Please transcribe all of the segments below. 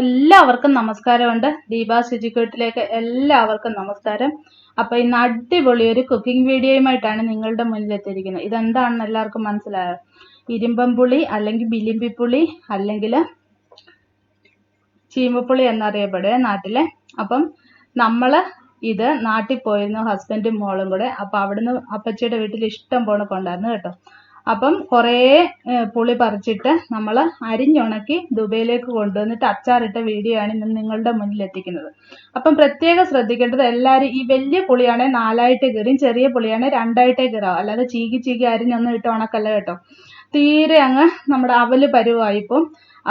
എല്ലാവർക്കും നമസ്കാരമുണ്ട്. ദീപ ശുചിക്കൂട്ടിലേക്ക് എല്ലാവർക്കും നമസ്കാരം. അപ്പോൾ ഇന്ന് അടിപൊളി ഒരു കുക്കിംഗ് വീഡിയോയുമായിട്ടാണ് നിങ്ങളുടെ മുന്നിൽ എത്തിയിരിക്കുന്നത്. ഇതെന്താണെന്ന് എല്ലാവർക്കും മനസ്സിലായോ? ഇരുമ്പം പുളി അല്ലെങ്കിൽ ബിലിമ്പിപ്പുളി അല്ലെങ്കിൽ ചീമപ്പുളി എന്നറിയപ്പെടുക നാട്ടിലെ. അപ്പം നമ്മൾ ഇത് നാട്ടിൽ പോയിരുന്നു ഹസ്ബൻഡും മോളും കൂടെ. അപ്പോൾ അവിടുന്ന് അപ്പച്ചിയുടെ വീട്ടിൽ ഇഷ്ടം പോണ കൊണ്ടായിരുന്നു കേട്ടോ. അപ്പം കുറേ പുളി പറിച്ചിട്ട് നമ്മൾ അരിഞ്ഞുണക്കി ദുബൈയിലേക്ക് കൊണ്ടുവന്നിട്ട് അച്ചാറിട്ട വീഡിയോ ആണ് ഇന്ന് നിങ്ങളുടെ മുന്നിൽ എത്തിക്കുന്നത് അപ്പം പ്രത്യേകം ശ്രദ്ധിക്കേണ്ടത് എല്ലാവരും ഈ വലിയ പുളിയാണെങ്കിൽ നാലായിട്ട് കീറും ചെറിയ പുളിയാണെങ്കിൽ രണ്ടായിട്ടേ കീറാവും അല്ലാതെ ചീകി ചീകി അരിഞ്ഞൊന്നും ഇട്ട് ഉണക്കല്ല കേട്ടോ. തീരെ അങ്ങ് നമ്മുടെ അവൽ പരുവായിപ്പം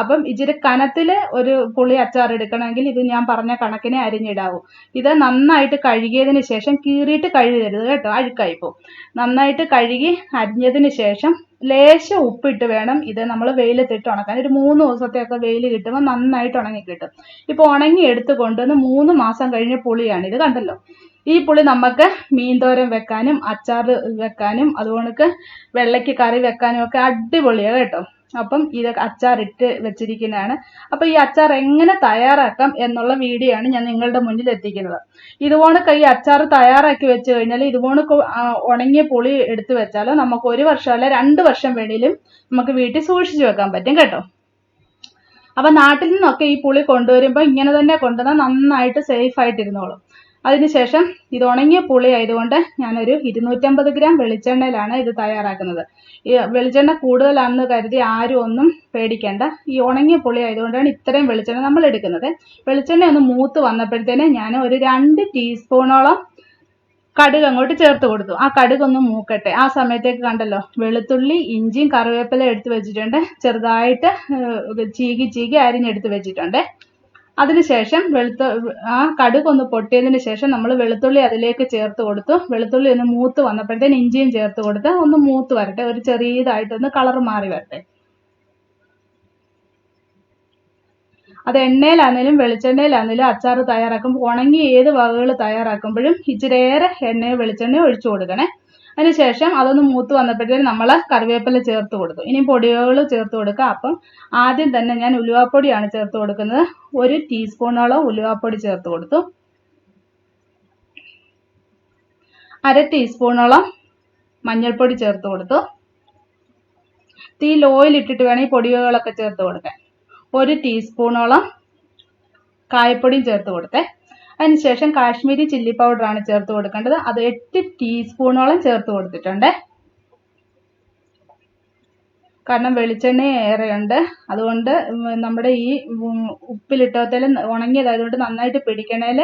അപ്പം ഇച്ചിരി കനത്തിൽ ഒരു പുളി അച്ചാർ എടുക്കണമെങ്കിൽ ഇത് ഞാൻ പറഞ്ഞ കണക്കിനെ അരിഞ്ഞിടാവൂ. ഇത് നന്നായിട്ട് കഴുകിയതിന് ശേഷം കീറിയിട്ട് കഴുകരുത് കേട്ടോ അഴുക്കായിപ്പോൾ നന്നായിട്ട് കഴുകി അരിഞ്ഞതിന് ശേഷം ലേശം ഉപ്പിട്ട് വേണം ഇത് നമ്മൾ വെയിലത്തിട്ട് ഉണക്കാൻ. ഒരു മൂന്ന് ദിവസത്തെയൊക്കെ വെയിൽ കിട്ടുമ്പോൾ നന്നായിട്ട് ഉണങ്ങി കിട്ടും. ഇപ്പോൾ ഉണങ്ങി എടുത്ത് കൊണ്ടുവന്ന് മൂന്ന് മാസം കഴിഞ്ഞ പുളിയാണ്. ഇത് കണ്ടല്ലോ? ഈ പുളി നമുക്ക് മീൻതോരൻ വെക്കാനും അച്ചാർ വെക്കാനും അതുകൊണ്ട് വെള്ളയ്ക്ക് കറി വെക്കാനും ഒക്കെ അടിപൊളിയാണ് കേട്ടോ. അപ്പം ഇത് അച്ചാറിട്ട് വെച്ചിരിക്കുന്നതാണ്. അപ്പോൾ ഈ അച്ചാർ എങ്ങനെ തയ്യാറാക്കാം എന്നുള്ള വീഡിയോ ആണ് ഞാൻ നിങ്ങളുടെ മുന്നിൽ എത്തിക്കുന്നത്. ഇതുപോണക്ക് ഈ അച്ചാർ തയ്യാറാക്കി വെച്ച് കഴിഞ്ഞാൽ ഇതുപോണക്ക് ഉണങ്ങിയ പുളി എടുത്തു വെച്ചാൽ നമുക്ക് ഒരു വർഷം അല്ല രണ്ട് വർഷം വേണേലും നമുക്ക് വീട്ടിൽ സൂക്ഷിച്ചു വെക്കാൻ പറ്റും കേട്ടോ. അപ്പം നാട്ടിൽ നിന്നൊക്കെ ഈ പുളി കൊണ്ടുവരുമ്പോൾ ഇങ്ങനെ തന്നെ കൊണ്ടുവന്നാൽ നന്നായിട്ട് സേഫ് ആയിട്ടിരുന്നോളും. അതിനുശേഷം ഇത് ഉണങ്ങിയ പുളി ആയതുകൊണ്ട് ഞാനൊരു ഇരുന്നൂറ്റമ്പത് ഗ്രാം വെളിച്ചെണ്ണയിലാണ് ഇത് തയ്യാറാക്കുന്നത്. ഈ വെളിച്ചെണ്ണ കൂടുതലാണെന്ന് കരുതി ആരും ഒന്നും പേടിക്കേണ്ട. ഈ ഉണങ്ങിയ പുളി ആയതുകൊണ്ടാണ് ഇത്രയും വെളിച്ചെണ്ണ നമ്മൾ എടുക്കുന്നത്. വെളിച്ചെണ്ണ ഒന്ന് മൂത്ത് വന്നപ്പോഴത്തേന് ഞാൻ ഒരു രണ്ട് ടീസ്പൂണോളം കടുക് അങ്ങോട്ട് ചേർത്ത് കൊടുത്തു. ആ കടുക് ഒന്ന് മൂക്കട്ടെ. ആ സമയത്തേക്ക് കണ്ടല്ലോ വെളുത്തുള്ളി ഇഞ്ചിയും കറിവേപ്പില എടുത്ത് വെച്ചിട്ടുണ്ട്. ചെറുതായിട്ട് ചീകി ചീകി അരിഞ്ഞെടുത്ത് വെച്ചിട്ടുണ്ട്. അതിനുശേഷം വെളുത്ത ആ കടുക് ഒന്ന് പൊട്ടിയതിന് ശേഷം നമ്മൾ വെളുത്തുള്ളി അതിലേക്ക് ചേർത്ത് കൊടുത്തു. വെളുത്തുള്ളി ഒന്ന് മൂത്ത് വന്നപ്പോഴത്തേന് ഇഞ്ചിയും ചേർത്ത് കൊടുത്ത് ഒന്ന് മൂത്ത് വരട്ടെ. ഒരു ചെറിയതായിട്ടൊന്ന് കളർ മാറി വരട്ടെ. അത് എണ്ണയിലാണെങ്കിലും വെളിച്ചെണ്ണയിലാണെങ്കിലും അച്ചാർ തയ്യാറാക്കുമ്പോൾ ഉണങ്ങി ഏത് വകകൾ തയ്യാറാക്കുമ്പോഴും ഇച്ചിരിയേറെ എണ്ണയോ വെളിച്ചെണ്ണയോ ഒഴിച്ചു കൊടുക്കണേ. അതിനുശേഷം അതൊന്ന് മൂത്ത് വന്നപ്പോഴത്തേക്കും നമ്മൾ കറിവേപ്പില ചേർത്ത് കൊടുത്തു. ഇനി പൊടികൾ ചേർത്ത് കൊടുക്കുക അപ്പം ആദ്യം തന്നെ ഞാൻ ഉലുവാപ്പൊടിയാണ് ചേർത്ത് കൊടുക്കുന്നത്. ഒരു ടീസ്പൂണോളം ഉലുവാപ്പൊടി ചേർത്ത് കൊടുത്തു. അര ടീസ്പൂണോളം മഞ്ഞൾപ്പൊടി ചേർത്ത് കൊടുത്തു. തീ ലോയിൽ ഇട്ടിട്ട് വേണം ഈ പൊടികളൊക്കെ ചേർത്ത് കൊടുക്കാൻ. ഒരു ടീസ്പൂണോളം കായപ്പൊടിയും ചേർത്ത് കൊടുത്തേ. അതിനുശേഷം കാശ്മീരി ചില്ലി പൗഡർ ആണ് ചേർത്ത് കൊടുക്കേണ്ടത്. അത് എട്ട് ടീസ്പൂണോളം ചേർത്ത് കൊടുത്തിട്ടുണ്ട്. കാരണം വെളിച്ചെണ്ണ ഏറെയുണ്ട്. അതുകൊണ്ട് നമ്മുടെ ഈ ഉപ്പിലിട്ടതിൽ ഉണങ്ങിയതായതുകൊണ്ട് നന്നായിട്ട് പിടിക്കണേൽ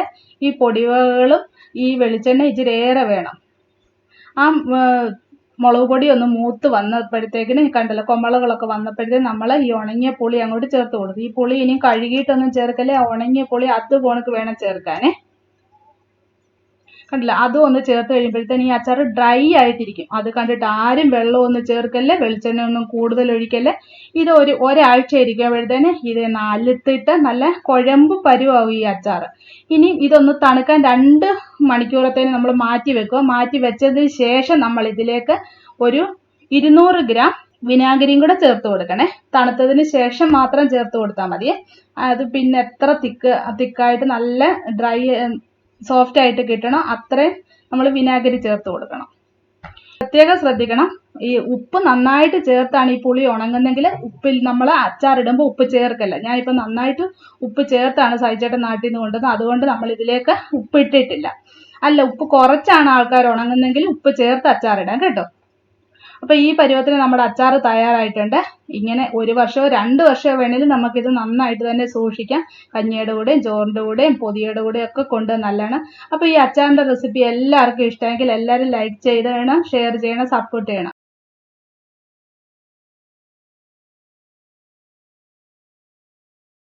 ഈ പൊടിവകളും ഈ വെളിച്ചെണ്ണ ഇച്ചിരി ഏറെ വേണം. ആ മുളക് പൊടി ഒന്ന് മൂത്ത് വന്നപ്പോഴത്തേക്കിന് കണ്ടല്ലോ കൊമളകളൊക്കെ വന്നപ്പോഴത്തേക്കും നമ്മൾ ഈ ഉണങ്ങിയ പുളി അങ്ങോട്ട് ചേർത്ത് കൊടുക്കും ഈ പുളി ഇനി കഴുകിയിട്ടൊന്നും ചേർക്കല്ലേ ഉണങ്ങിയ പുളി അത് പോണക്ക് വേണം ചേർക്കാനേ. കണ്ടില്ല. അതും ഒന്ന് ചേർത്ത് കഴിയുമ്പോഴത്തേന് ഈ അച്ചാർ ഡ്രൈ ആയിട്ടിരിക്കും. അത് കണ്ടിട്ട് ആരും വെള്ളം ഒന്നും ചേർക്കല്ലേ വെളിച്ചെണ്ണ ഒന്നും കൂടുതൽ ഒഴിക്കല്ലേ. ഇത് ഒരു ഒരാഴ്ച ഇരിക്കുമ്പോഴത്തേന് ഇത് നല്ലത്തിട്ട് നല്ല കുഴമ്പ് പരുവാകും ഈ അച്ചാർ. ഇനി ഇതൊന്ന് തണുക്കാൻ രണ്ട് മണിക്കൂറത്തേന് നമ്മൾ മാറ്റി വെക്കുക. മാറ്റി വെച്ചതിന് ശേഷം നമ്മൾ ഇതിലേക്ക് ഒരു ഇരുന്നൂറ് ഗ്രാം വിനാഗിരിയും കൂടെ ചേർത്ത് കൊടുക്കണേ. തണുത്തതിന് ശേഷം മാത്രം ചേർത്ത് കൊടുത്താൽ മതി. അത് പിന്നെ എത്ര തിക്ക് തിക്കായിട്ട് നല്ല ഡ്രൈ സോഫ്റ്റ് ആയിട്ട് കിട്ടണം. അത്രയും നമ്മൾ വിനാഗിരി ചേർത്ത് കൊടുക്കണം. പ്രത്യേകം ശ്രദ്ധിക്കണം. ഈ ഉപ്പ് നന്നായിട്ട് ചേർത്താണ് ഈ പുളി ഉണങ്ങുന്നെങ്കിൽ ഉപ്പിൽ നമ്മൾ അച്ചാറിടുമ്പോൾ ഉപ്പ് ചേർക്കല്ല. ഞാനിപ്പോൾ നന്നായിട്ട് ഉപ്പ് ചേർത്താണ് സഹിച്ചേട്ടൻ നാട്ടിൽ നിന്ന് കൊണ്ടുവന്നത്. അതുകൊണ്ട് നമ്മൾ ഇതിലേക്ക് ഉപ്പ് ഇട്ടിട്ടില്ല അല്ല ഉപ്പ് കുറച്ചാണ് ആൾക്കാർ ഉണങ്ങുന്നെങ്കിൽ ഉപ്പ് ചേർത്ത് അച്ചാറിടാം കേട്ടോ. അപ്പോൾ ഈ പരുവത്തിന് നമ്മുടെ അച്ചാർ തയ്യാറായിട്ടുണ്ട്. ഇങ്ങനെ ഒരു വർഷമോ രണ്ട് വർഷമോ വേണേലും നമുക്കിത് നന്നായിട്ട് തന്നെ സൂക്ഷിക്കാം. കഞ്ഞിയുടെ കൂടെയും ചോറിന്റെ കൂടെയും പൊതിയുടെ കൂടെയും ഒക്കെ കൊണ്ട് നല്ലതാണ് അപ്പോൾ ഈ അച്ചാറിന്റെ റെസിപ്പി എല്ലാവർക്കും ഇഷ്ടമെങ്കിൽ എല്ലാവരും ലൈക്ക് ചെയ്ത് വേണം ഷെയർ ചെയ്യണം സപ്പോർട്ട് ചെയ്യണം.